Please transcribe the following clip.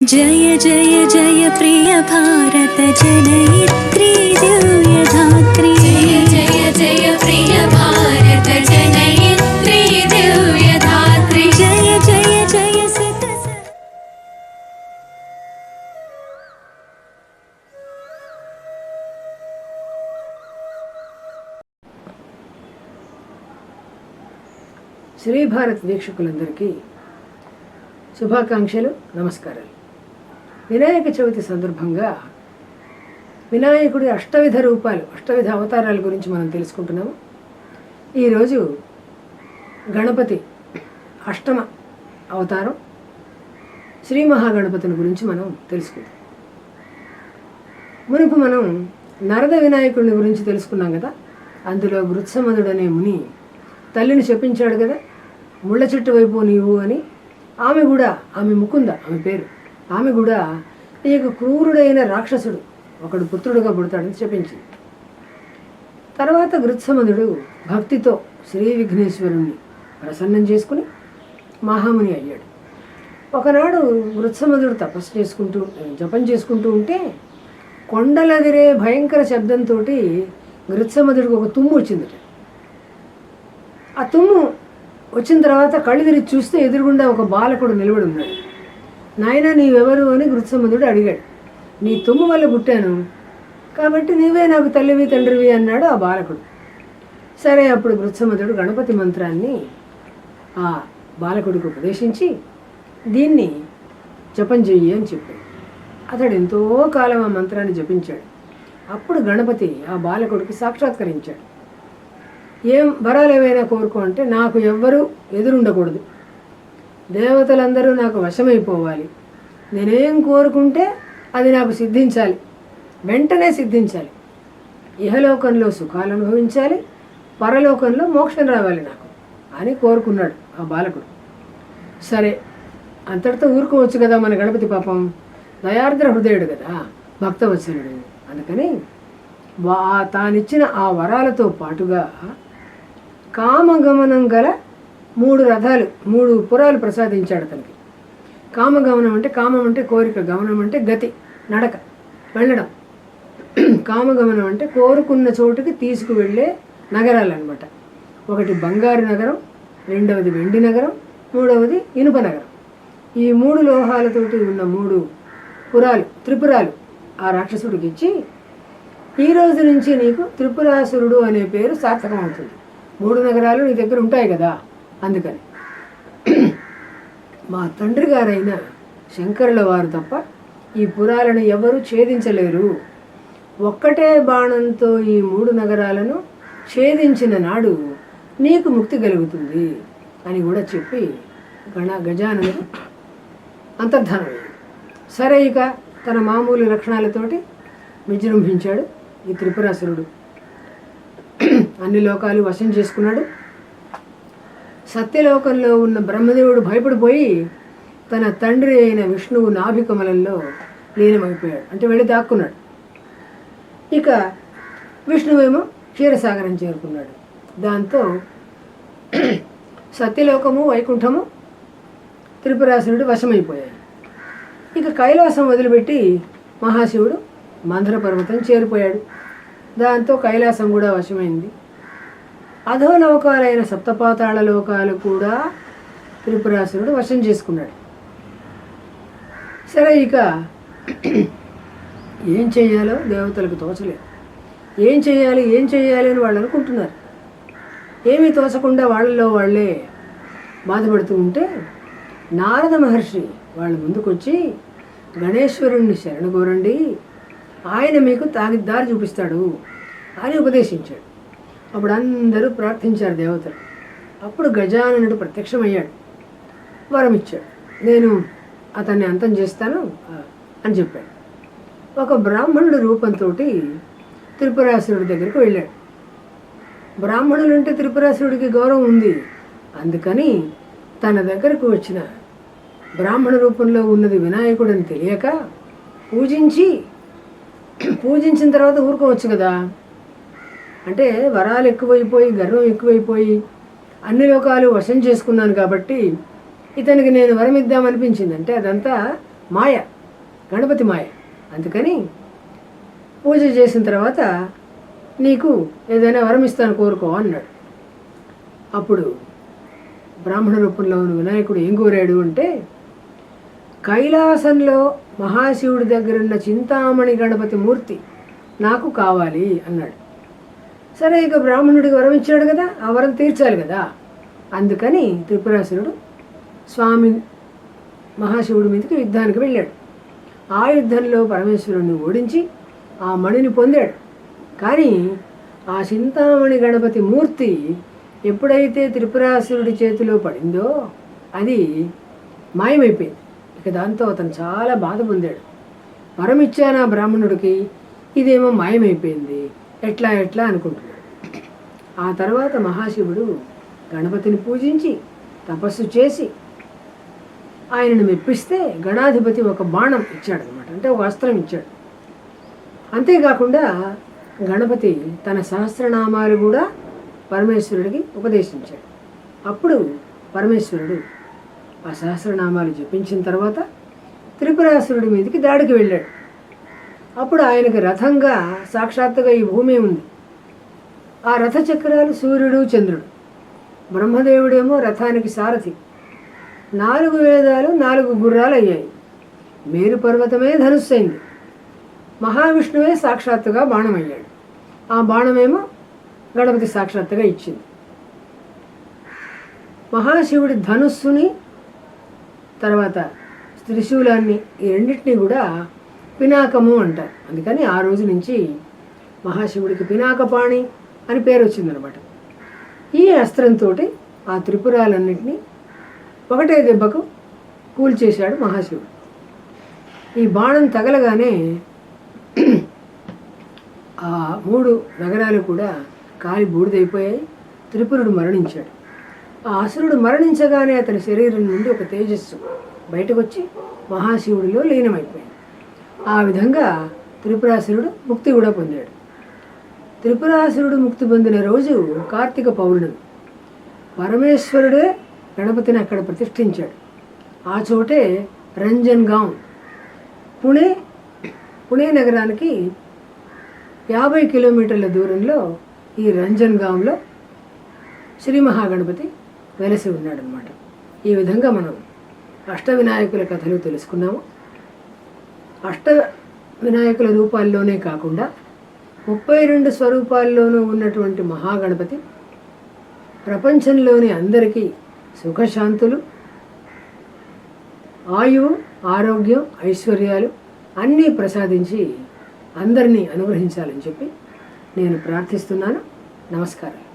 जय जय जय प्रिय भारत जनयित्री दिव्यधात्री जय जय जय प्रिय भारत जनयित्री दिव्यधात्री जय जय जय सित శ్రీ భారత్ వీక్షకులందరికీ శుభాకాంక్షలు నమస్కారాలు వినాయక చవితి సందర్భంగా వినాయకుడి అష్టవిధ రూపాలు అష్టవిధ అవతారాల గురించి మనం తెలుసుకుంటున్నాము. ఈరోజు గణపతి అష్టమ అవతారం శ్రీ మహాగణపతిని గురించి మనం తెలుసుకుందాం. మునుపు మనం నరద వినాయకుడిని గురించి తెలుసుకున్నాం కదా? అందులో వృత్సమధుడనే అనే ముని తల్లిని చెప్పించాడు కదా? ముళ్ళ చెట్టు వైపు నీవు అని ఆమె కూడా ఆమె ముకుంద ఆమె పేరు ఆమె కూడా నీకు క్రూరుడైన రాక్షసుడు ఒకడు పుత్రుడుగా పుడతాడని చెప్పించింది తర్వాత గృత్సమధుడు భక్తితో శ్రీ విఘ్నేశ్వరుణ్ణి ప్రసన్నం చేసుకుని మహాముని అయ్యాడు. ఒకనాడు వృత్సమధుడు తపస్సు చేసుకుంటూ జపం చేసుకుంటూ ఉంటే కొండలదిరే భయంకర శబ్దంతో గృత్సమధుడికి ఒక తుమ్ము వచ్చిందట. ఆ తుమ్ము వచ్చిన తర్వాత కళ్ళు తిరిగి చూస్తే ఎదురుగుండా ఒక బాలకుడు నిలబడి ఉన్నాడు. నాయన నీవెవరు అని గృత్సమధుడు అడిగాడు. నీ తుమ్ము వల్ల పుట్టాను. కాబట్టి నీవే నాకు తల్లివి తండ్రివి అన్నాడు ఆ బాలకుడు. సరే అప్పుడు గృత్సమధుడు గణపతి మంత్రాన్ని ఆ బాలకుడికి ఉపదేశించి దీన్ని జపం చెయ్యి అని చెప్పాడు. అతడు ఎంతో కాలం ఆ మంత్రాన్ని జపించాడు. అప్పుడు గణపతి ఆ బాలకుడికి సాక్షాత్కరించాడు. ఏం వరాలు ఏమైనా కోరుకో అంటే నాకు ఎవ్వరూ ఎదురుండకూడదు. దేవతలందరూ నాకు వశమైపోవాలి. నేనేం కోరుకుంటే అది నాకు సిద్ధించాలి. వెంటనే సిద్ధించాలి. ఇహలోకంలో సుఖాలు అనుభవించాలి. పరలోకంలో మోక్షం రావాలి నాకు అని కోరుకున్నాడు ఆ బాలకుడు. సరే అంతటితో ఊరుకోవచ్చు కదా మన గణపతి పాపం? దయార్ద్ర హృదయుడు కదా భక్తవత్సలుడు. అందుకని వా తానిచ్చిన ఆ వరాలతో పాటుగా కామగమనం గల మూడు రథాలు మూడు పురాలు ప్రసాదించాడు అతనికి. కామగమనం అంటే కామం అంటే కోరిక గమనం అంటే గతి నడక వెళ్ళడం. కామగమనం అంటే కోరుకున్న చోటుకి తీసుకువెళ్ళే నగరాలు అనమాట ఒకటి బంగారు నగరం రెండవది వెండి నగరం మూడవది ఇనుప నగరం. ఈ మూడు లోహాలతోటి ఉన్న మూడు పురాలు త్రిపురాలు ఆ రాక్షసుడికి ఇచ్చి ఈ రోజు నుంచి నీకు త్రిపురాసురుడు అనే పేరు సార్థకం అవుతుంది మూడు నగరాలు నీ దగ్గర ఉంటాయి కదా. అందుకని. మా తండ్రి గారైన శంకరుల వారు తప్ప ఈ పురాలను ఎవరూ ఛేదించలేరు. ఒక్కటే బాణంతో ఈ మూడు నగరాలను ఛేదించిన నాడు నీకు ముక్తి కలుగుతుంది అని కూడా చెప్పి గణ గజానుడు అంతర్ధానమైంది సరే ఇక తన మామూలు లక్షణాలతోటి విజృంభించాడు ఈ త్రిపురాసురుడు. అన్ని లోకాలు వశం చేసుకున్నాడు. సత్యలోకంలో ఉన్న బ్రహ్మదేవుడు భయపడిపోయి తన తండ్రి అయిన విష్ణువు నాభికమలంలో లీనమైపోయాడు. అంటే వెళ్ళి దాక్కున్నాడు. ఇక విష్ణువేమో క్షీరసాగరం చేరుకున్నాడు. దాంతో సత్యలోకము వైకుంఠము త్రిపురాసురుడు వశమైపోయాయి ఇక కైలాసం వదిలిపెట్టి మహాశివుడు మందర పర్వతం చేరిపోయాడు. దాంతో కైలాసం కూడా వశమైంది. అధోలోకాలైన సప్తపాతాళ లోకాలు కూడా త్రిపురాసురుడు వశం చేసుకున్నాడు. సరే ఇక ఏం చేయాలో దేవతలకు తోచలేదు. ఏం చేయాలి ఏం చేయాలి అని వాళ్ళు అనుకుంటున్నారు. ఏమీ తోచకుండా వాళ్ళలో వాళ్ళే బాధపడుతూ ఉంటే నారద మహర్షి వాళ్ళ ముందుకొచ్చి గణేశ్వరుణ్ణి శరణగోరండి ఆయన మీకు తాగి దారి చూపిస్తాడు అని ఉపదేశించాడు. అప్పుడు అందరూ ప్రార్థించారు దేవతలు. అప్పుడు గజాననుడు ప్రత్యక్షమయ్యాడు. వరం ఇచ్చాడు నేను అతన్ని అంతం చేస్తాను అని చెప్పాడు. ఒక బ్రాహ్మణుడు రూపంతో త్రిపురాసురుడి దగ్గరికి వెళ్ళాడు. బ్రాహ్మణులు అంటే త్రిపురాసురుడికి గౌరవం ఉంది. అందుకని తన దగ్గరకు వచ్చిన బ్రాహ్మణ రూపంలో ఉన్నది వినాయకుడని తెలియక పూజించి పూజించిన తర్వాత ఊరుకోవచ్చు కదా? అంటే వరాలు ఎక్కువైపోయి గర్వం ఎక్కువైపోయి అన్ని లోకాలు వశం చేసుకున్నాను కాబట్టి ఇతనికి నేను వరం ఇద్దామనిపించింది. అంటే అదంతా మాయ గణపతి మాయ. అందుకని పూజ చేసిన తర్వాత నీకు ఏదైనా వరం ఇస్తాను కోరుకో అన్నాడు. అప్పుడు బ్రాహ్మణ రూపంలో ఉన్న వినాయకుడు ఏం కోరాడు అంటే కైలాసంలో మహాశివుడి దగ్గరున్న చింతామణి గణపతి మూర్తి నాకు కావాలి అన్నాడు. సరే ఇక బ్రాహ్మణుడికి వరం ఇచ్చాడు కదా ఆ వరం తీర్చాలి కదా. అందుకని త్రిపురాసురుడు స్వామి మహాశివుడి మీదకి యుద్ధానికి వెళ్ళాడు. ఆ యుద్ధంలో పరమేశ్వరుడిని ఓడించి ఆ మణిని పొందాడు. కానీ ఆ చింతామణి గణపతి మూర్తి ఎప్పుడైతే త్రిపురాసురుడి చేతిలో పడిందో అది మాయమైపోయింది. ఇక దాంతో అతను చాలా బాధ పొందాడు. వరం ఇచ్చాను ఆ బ్రాహ్మణుడికి? ఇదేమో మాయమైపోయింది. ఎట్లా ఎట్లా అనుకుంటున్నాడు ఆ తర్వాత మహాశివుడు గణపతిని పూజించి తపస్సు చేసి ఆయనను మెప్పిస్తే గణాధిపతి ఒక బాణం ఇచ్చాడు అనమాట అంటే ఒక అస్త్రం ఇచ్చాడు. అంతేకాకుండా గణపతి తన సహస్రనామాలు కూడా పరమేశ్వరుడికి ఉపదేశించాడు. అప్పుడు పరమేశ్వరుడు ఆ సహస్రనామాలు జపించిన తర్వాత త్రిపురాసురుడి మీదకి దాడికి వెళ్ళాడు. అప్పుడు ఆయనకి రథంగా సాక్షాత్తుగా ఈ భూమి ఉంది. ఆ రథ చక్రాలు సూర్యుడు చంద్రుడు. బ్రహ్మదేవుడేమో రథానికి సారథి. నాలుగు వేదాలు నాలుగు గుర్రాలు అయ్యాయి. మేరు పర్వతమే ధనుస్సు అయింది. మహావిష్ణువే సాక్షాత్తుగా బాణమయ్యాడు. ఆ బాణమేమో గణపతి సాక్షాత్తుగా ఇచ్చింది. మహాశివుడి ధనుస్సుని తర్వాత త్రిశూలాన్ని ఈ రెండింటినీ కూడా పినాకము అంటారు. అందుకని ఆ రోజు నుంచి మహాశివుడికి పినాకపాణి అని పేరు వచ్చిందనమాట. ఈ అస్త్రంతో ఆ త్రిపురాలన్నింటినీ ఒకటే దెబ్బకు కూల్చేశాడు మహాశివుడు. ఈ బాణం తగలగానే ఆ మూడు నగరాలు కూడా కాలి బూడిదైపోయాయి. త్రిపురుడు మరణించాడు. ఆ అసురుడు మరణించగానే అతని శరీరం నుండి ఒక తేజస్సు బయటకు వచ్చి మహాశివుడిలో లీనమైపోయింది. ఆ విధంగా త్రిపురాసురుడు ముక్తి కూడా పొందాడు. త్రిపురాసురుడు ముక్తి పొందిన రోజు కార్తీక పౌర్ణమి. పరమేశ్వరుడే గణపతిని అక్కడ ప్రతిష్ఠించాడు. ఆ చోటే రంజన్గాం పుణే పుణే నగరానికి యాభై కిలోమీటర్ల దూరంలో ఈ రంజన్గాంలో శ్రీ మహాగణపతి వెలసి ఉన్నాడనమాట ఈ విధంగా మనం అష్ట వినాయకుల కథలు తెలుసుకున్నాము. అష్ట వినాయకుల రూపాల్లోనే కాకుండా ముప్పై రెండు స్వరూపాల్లోనూ ఉన్నటువంటి మహాగణపతి ప్రపంచంలోని అందరికీ సుఖశాంతులు ఆయువు ఆరోగ్యం ఐశ్వర్యాలు అన్నీ ప్రసాదించి అందరినీ అనుగ్రహించాలని చెప్పి నేను ప్రార్థిస్తున్నాను. నమస్కారం.